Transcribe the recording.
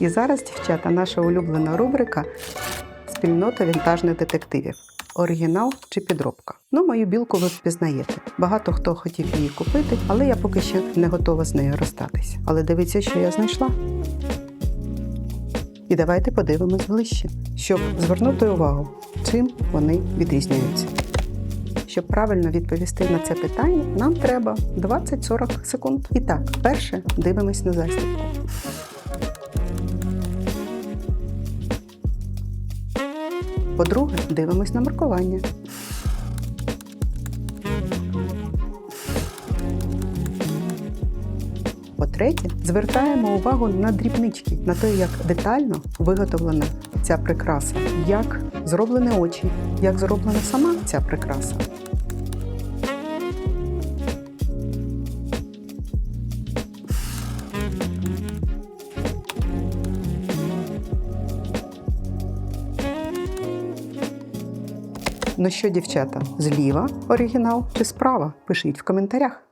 І зараз, дівчата, наша улюблена рубрика Спільнота вінтажних детективів. Оригінал чи підробка. Ну, мою білку ви впізнаєте. Багато хто хотів її купити, але я поки що не готова з нею розстатися. Але дивіться, що я знайшла. І давайте подивимось ближче, щоб звернути увагу, чим вони відрізняються. Щоб правильно відповісти на це питання, нам треба 20-40 секунд. І так, перше дивимось на застібку. По-друге, дивимось на маркування. По-третє, звертаємо увагу на дрібнички, на те, як детально виготовлена ця прикраса, як зроблені очі, як зроблена сама ця прикраса. Ну що, дівчата, зліва оригінал чи справа? Пишіть в коментарях.